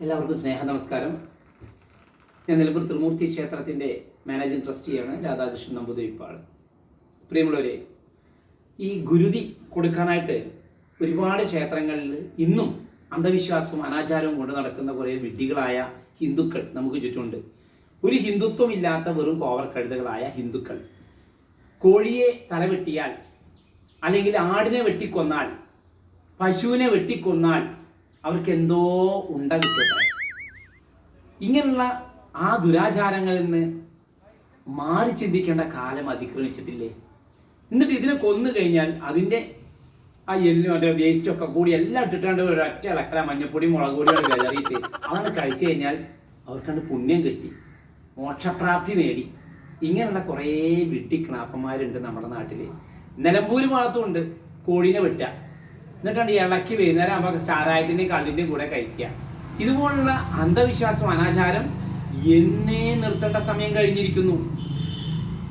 എല്ലാവർക്കും സ്നേഹ നമസ്കാരം ഞാൻ നിലമ്പൂർ ത്രിമൂർത്തി ക്ഷേത്രത്തിന്റെ മാനേജിംഗ് ട്രസ്റ്റിയാണ് രാധാകൃഷ്ണൻ നമ്പൂതിരിപ്പാൾ പ്രിയമുള്ളവരെ ഈ ഗുരുതി കൊടുക്കാനായിട്ട് ഒരുപാട് ക്ഷേത്രങ്ങളിൽ ഇന്നും അന്ധവിശ്വാസവും അനാചാരവും കൊണ്ട് നടക്കുന്ന കുറേ വിഡ്ഢികളായ ഹിന്ദുക്കൾ നമുക്ക് ചുറ്റുമുണ്ട്. ഒരു ഹിന്ദുത്വം ഇല്ലാത്ത വെറും കോവർക്കഴുതകളായ ഹിന്ദുക്കൾ. കോഴിയെ തലവെട്ടിയാൽ അല്ലെങ്കിൽ ആടിനെ വെട്ടിക്കൊന്നാൽ പശുവിനെ വെട്ടിക്കൊന്നാൽ അവർക്ക് എന്തോ ഉണ്ട ഇങ്ങനെയുള്ള ആ ദുരാചാരങ്ങളിൽ നിന്ന് മാറി ചിന്തിക്കേണ്ട കാലം അതിക്രമിച്ചിട്ടില്ലേ? എന്നിട്ട് ഇതിനെ കൊന്നു കഴിഞ്ഞാൽ അതിന്റെ ആ എല്ലും മറ്റേ വേസ്റ്റ് ഒക്കെ കൂടി എല്ലാം ഇട്ടിട്ടാണ്ട് ഒരൊറ്റ ഇളക്കല മഞ്ഞപ്പൊടി മുളക് പൊടിയോട് വിതറിയിട്ട് അതാണ് കഴിച്ചു കഴിഞ്ഞാൽ അവർക്കണ്ട് പുണ്യം കിട്ടി. മോക്ഷപ്രാപ്തി നേടി. ഇങ്ങനെയുള്ള കുറേ വിട്ടിക്കിണാപ്പന്മാരുണ്ട് നമ്മുടെ നാട്ടിൽ നിലമ്പൂര് ഭാഗത്തുണ്ട് കോഴീനെ വെട്ടുക. എന്നിട്ടാണ് ഇളക്കി വൈകുന്നേരം ആകുമ്പോൾ ചാരായത്തിന്റെയും കള്ളിന്റെയും കൂടെ കഴിക്കുക. ഇതുപോലുള്ള അന്ധവിശ്വാസം അനാചാരം എന്നേ നിർത്തേണ്ട സമയം കഴിഞ്ഞിരിക്കുന്നു.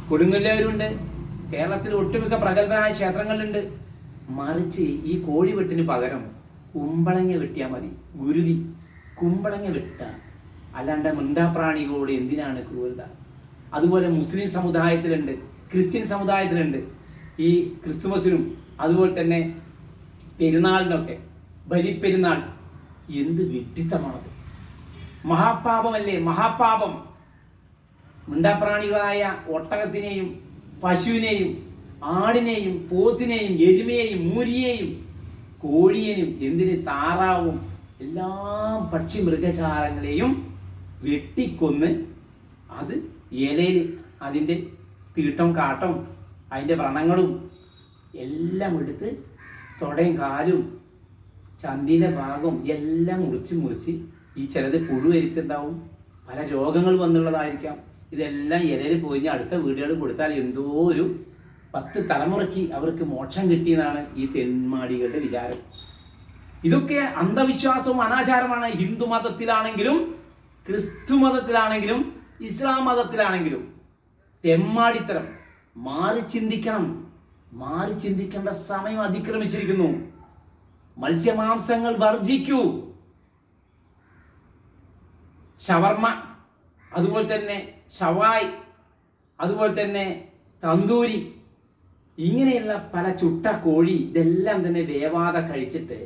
കൊടുങ്ങല്ലവരുണ്ട് കേരളത്തിൽ ഒട്ടുമിക്ക പ്രഗത്ഭരായ ക്ഷേത്രങ്ങളുണ്ട് മറിച്ച് ഈ കോഴി വെട്ടിന് പകരം കുമ്പളങ്ങ വെട്ടിയാൽ മതി ഗുരുതി. കുമ്പളങ്ങ വെട്ട. അല്ലാണ്ട് മിണ്ടാപ്രാണികളോട് എന്തിനാണ് ക്രൂരത? അതുപോലെ മുസ്ലിം സമുദായത്തിലുണ്ട് ക്രിസ്ത്യൻ സമുദായത്തിലുണ്ട്. ഈ ക്രിസ്തുമസിനും അതുപോലെ തന്നെ പെരുന്നാളിനൊക്കെ ബലിപ്പെരുന്നാൾ. എന്ത് വിഡ്ഢിത്തമാണത് മഹാപാപമല്ലേ? മഹാപാപം. മിണ്ടാപ്രാണികളായ ഒട്ടകത്തിനെയും പശുവിനെയും ആടിനെയും പോത്തിനെയും എരുമയെയും മൂരിയെയും കോഴിയെയും എന്തിന് താറാവും എല്ലാ പക്ഷി മൃഗജാലങ്ങളെയും വെട്ടിക്കൊന്ന് അത് ഇലയിൽ അതിന്റെ തീട്ടം കാട്ടം അതിന്റെ വ്രണങ്ങളും എല്ലാം എടുത്ത് തുടയും കാലും ചന്തിന്റെ ഭാഗവും എല്ലാം മുറിച്ച് മുറിച്ച് ഈ ചിലത് പുഴു വരിച്ചെന്താവും പല രോഗങ്ങൾ വന്നുള്ളതായിരിക്കാം. ഇതെല്ലാം ഇലയിൽ പോയി അടുത്ത വീടുകൾ കൊടുത്താൽ എന്തോ ഒരു പത്ത് തലമുറയ്ക്ക് അവർക്ക് മോക്ഷം കിട്ടിയെന്നാണ് ഈ തെന്മാടികളുടെ വിചാരം. ഇതൊക്കെ അന്ധവിശ്വാസവും അനാചാരമാണ്. ഹിന്ദു മതത്തിലാണെങ്കിലും ക്രിസ്തു മതത്തിലാണെങ്കിലും ഇസ്ലാം മതത്തിലാണെങ്കിലും തെമ്മാടിത്തരം മാറി ചിന്തിക്കണം. മാറി ചിന്തിക്കേണ്ട സമയം അതിക്രമിച്ചിരിക്കുന്നു. മത്സ്യമാംസങ്ങൾ വർജിക്കൂ ഷവർമ അതുപോലെ തന്നെ ഷവായ് അതുപോലെ തന്നെ തന്തൂരി ഇങ്ങനെയുള്ള പല ചുട്ട കോഴി ഇതെല്ലാം തന്നെ വേവാതെ കഴിച്ചിട്ട്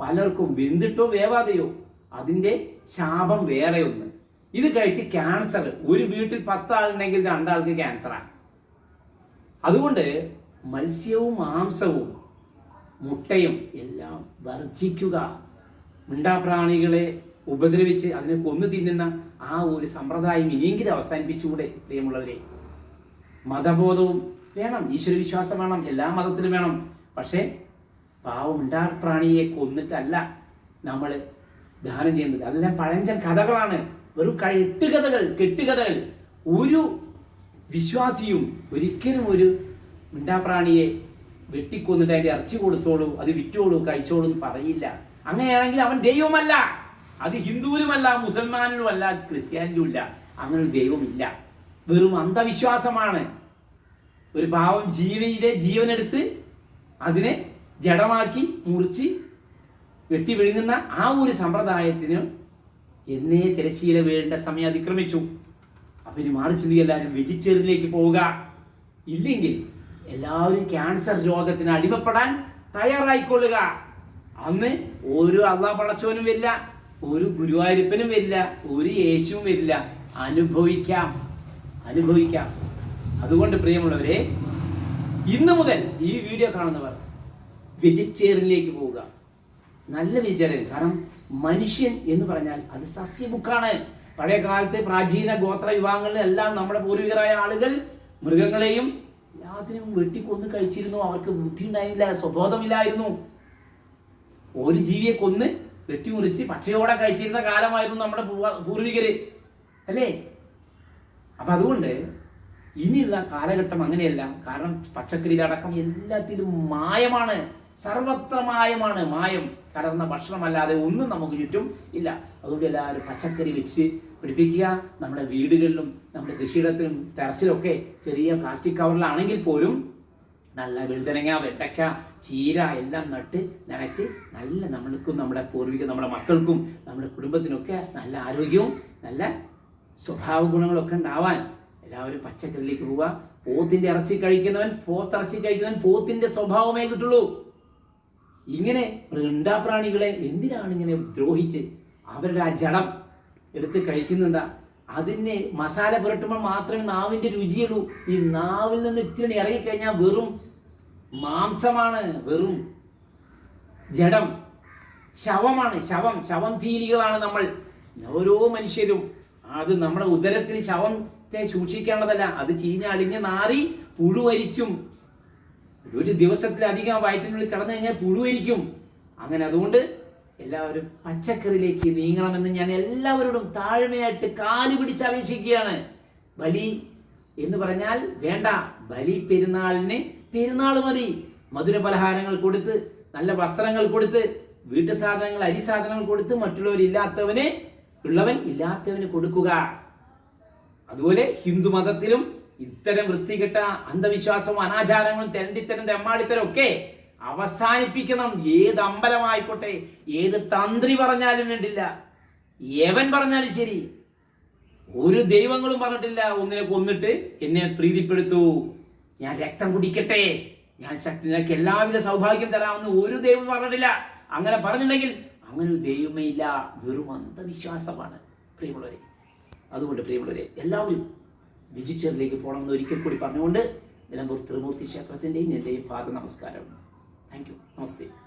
പലർക്കും വെന്തിട്ടോ വേവാതെയോ അതിന്റെ ശാപം വേറെ ഒന്ന്. ഇത് കഴിച്ച് ക്യാൻസർ ഒരു വീട്ടിൽ പത്താളുണ്ടെങ്കിൽ രണ്ടാൾക്ക് ക്യാൻസറാണ് അതുകൊണ്ട് മത്സ്യവും മാംസവും മുട്ടയും എല്ലാം വർജിക്കുക. മിണ്ടാപ്രാണികളെ ഉപദ്രവിച്ച് അതിനെ കൊന്നു തിന്നുന്ന ആ ഒരു സമ്പ്രദായം ഇനിയെങ്കിലും അവസാനിപ്പിച്ചുകൂടെ പ്രിയമുള്ളവരെ. മതബോധവും വേണം ഈശ്വരവിശ്വാസം വേണം എല്ലാ മതത്തിലും വേണം. പക്ഷേ പാവം മിണ്ടാപ്രാണിയെ കൊന്നിട്ടല്ല നമ്മൾ ദാനം ചെയ്യുന്നത്. അതെല്ലാം പഴഞ്ചൻ കഥകളാണ്. വെറും കെട്ടുകഥകൾ കെട്ടുകഥകൾ. ഒരു വിശ്വാസിയും ഒരിക്കലും ഒരു മിണ്ടാപ്രാണിയെ വെട്ടിക്കൊന്നിട്ട് അതിന്റെ ഇറച്ചി കൊടുത്തോളൂ അത് വിറ്റോളൂ കഴിച്ചോളൂ എന്ന് പറയില്ല. അങ്ങനെയാണെങ്കിൽ അവൻ ദൈവമല്ല. അത് ഹിന്ദുവിനുമല്ല മുസൽമാനിലുമല്ല ക്രിസ്ത്യാനിലുമില്ല. അങ്ങനെ ഒരു ദൈവമില്ല. വെറും അന്ധവിശ്വാസമാണ്. ഒരു പാവം ജീവനിലെ ജീവനെടുത്ത് അതിനെ ജഡമാക്കി മുറിച്ച് വെട്ടി വിഴുങ്ങുന്ന ആ ഒരു സമ്പ്രദായത്തിന് എന്നേ തിരശീല വീഴേണ്ട സമയം അതിക്രമിച്ചു. അപ്പൊ ഇനി മാറി ചിന്തി എല്ലാവരും വെജിറ്റേറിയനിലേക്ക് പോവുക. ഇല്ലെങ്കിൽ എല്ലാവരും ക്യാൻസർ രോഗത്തിന് അടിമപ്പെടാൻ തയ്യാറായിക്കൊള്ളുക. അന്ന് ഒരു അള്ളാ പടച്ചോനും വരില്ല ഒരു ഗുരുവായൂരപ്പനും വരില്ല ഒരു യേശുവും വരില്ല. അനുഭവിക്കാം അനുഭവിക്കാം. അതുകൊണ്ട് പ്രിയമുള്ളവരെ ഇന്ന് മുതൽ ഈ വീഡിയോ കാണുന്നവർ വെജിറ്റേറിയനിലേക്ക് പോവുക. നല്ല വെജിറ്റേറിയൻ കാരണം മനുഷ്യൻ എന്ന് പറഞ്ഞാൽ അത് സസ്യബുക്കാണ് പഴയ കാലത്തെ പ്രാചീന ഗോത്ര വിഭാഗങ്ങളിലെല്ലാം നമ്മുടെ പൂർവികരായ ആളുകൾ മൃഗങ്ങളെയും എല്ലാത്തിനും വെട്ടിക്കൊന്ന് കഴിച്ചിരുന്നു. അവർക്ക് ബുദ്ധി ഉണ്ടായില്ല സ്വബോധമില്ലായിരുന്നു. ഒരു ജീവിയെ കൊന്ന് വെട്ടിമുറിച്ച് പച്ചയോടെ കഴിച്ചിരുന്ന കാലമായിരുന്നു നമ്മുടെ പൂർവ- പൂർവികര്. അല്ലേ? അപ്പൊ അതുകൊണ്ട് ഇനിയുള്ള കാലഘട്ടം അങ്ങനെയല്ല. കാരണം പച്ചക്കറിയിലടക്കം എല്ലാത്തിലും മായമാണ്. സർവത്ര മായമാണ്. മായം കലർന്ന ഭക്ഷണമല്ലാതെ ഒന്നും നമുക്ക് ചുറ്റും ഇല്ല. അതുകൊണ്ട് എല്ലാവരും പച്ചക്കറി വെച്ച് പിടിപ്പിക്കുക. നമ്മുടെ വീടുകളിലും നമ്മുടെ കൃഷിയിടത്തിലും ടെറസിലൊക്കെ ചെറിയ പ്ലാസ്റ്റിക് കവറിലാണെങ്കിൽ പോലും നല്ല വെളുതനങ്ങ വെട്ടക്ക ചീര എല്ലാം നട്ട് നനച്ച് നല്ല നമ്മൾക്കും നമ്മുടെ പൂർവിക നമ്മുടെ മക്കൾക്കും നമ്മുടെ കുടുംബത്തിനൊക്കെ നല്ല ആരോഗ്യവും നല്ല സ്വഭാവ ഗുണങ്ങളൊക്കെ ഉണ്ടാവാൻ എല്ലാവരും പച്ചക്കറിയിലേക്ക് പോവുക. പോത്തിന്റെ ഇറച്ചി കഴിക്കുന്നവൻ പോത്തിറച്ചി കഴിക്കുന്നവൻ പോത്തിന്റെ സ്വഭാവമേ കിട്ടുള്ളൂ. ഇങ്ങനെ വൃണ്ടാപ്രാണികളെ എന്തിനാണ് ഇങ്ങനെ ദ്രോഹിച്ച്? അവരുടെ ആ ജഡം എടുത്ത് കഴിക്കുന്നുണ്ടാ അതിനെ മസാല പുരട്ടുമ്പോൾ മാത്രമേ നാവിന്റെ രുചിയുള്ളൂ. ഈ നാവിൽ നിന്ന് ഇത്തിരി ഇറങ്ങിക്കഴിഞ്ഞാൽ വെറും മാംസമാണ് വെറും ജഡം. ശവമാണ് ശവം. ശവം തീരികളാണ് നമ്മൾ. ഓരോ മനുഷ്യരും അത് നമ്മുടെ ഉദരത്തിൽ ശവത്തെ സൂക്ഷിക്കേണ്ടതല്ല. അത് ചീഞ്ഞ അളിഞ്ഞ് നാറി പുഴുവരിക്കും. ഒരു ദിവസത്തിലധികം വയറ്റിനുള്ളിൽ കടന്നു കഴിഞ്ഞാൽ പുഴുവരിക്കും. അങ്ങനെ അതുകൊണ്ട് എല്ലാവരും പച്ചക്കറിയിലേക്ക് നീങ്ങണമെന്ന് ഞാൻ എല്ലാവരോടും താഴ്മയായിട്ട് കാൽ പിടിച്ച് അപേക്ഷിക്കുകയാണ്. ബലി എന്ന് പറഞ്ഞാൽ വേണ്ട. ബലി പെരുന്നാളിന് പെരുന്നാൾ മതി. മധുര പലഹാരങ്ങൾ കൊടുത്ത് നല്ല വസ്ത്രങ്ങൾ കൊടുത്ത് വീട്ടു സാധനങ്ങൾ അരി സാധനങ്ങൾ കൊടുത്ത് മറ്റുള്ളവരില്ലാത്തവന് ഉള്ളവൻ ഇല്ലാത്തവന് കൊടുക്കുക. അതുപോലെ ഹിന്ദു മതത്തിലും ഇത്തരം വൃത്തികെട്ട അന്ധവിശ്വാസവും അനാചാരങ്ങളും തെരണ്ടിത്തരം തെമ്മാടിത്തരം ഒക്കെ അവസാനിപ്പിക്കണം. ഏത് അമ്പലമായിക്കോട്ടെ ഏത് തന്ത്രി പറഞ്ഞാലും വേണ്ടില്ല. ഏവൻ പറഞ്ഞാലും ശരി. ഒരു ദൈവങ്ങളും പറഞ്ഞിട്ടില്ല. ഒന്നിനെ കൊന്നിട്ട് എന്നെ പ്രീതിപ്പെടുത്തു. ഞാൻ രക്തം കുടിക്കട്ടെ. ഞാൻ ശക്തി നിനക്ക് എല്ലാവിധ സൗഭാഗ്യം തരാമെന്ന് ഒരു ദൈവം പറഞ്ഞിട്ടില്ല. അങ്ങനെ പറഞ്ഞിട്ടുണ്ടെങ്കിൽ അങ്ങനെ ഒരു ദൈവമേ ഇല്ല. വെറും അന്ധവിശ്വാസമാണ്. പ്രിയമുള്ളവരെ അതുകൊണ്ട് പ്രിയമുള്ളവരെ എല്ലാവരും വിജിച്ചറിലേക്ക് പോകണമെന്ന് ഒരിക്കൽ കൂടി പറഞ്ഞുകൊണ്ട് നിലമ്പൂർ ത്രിമൂർത്തി ക്ഷേത്രത്തിന്റെയും എന്റെയും പാദ നമസ്കാരം Thank you. Namaste.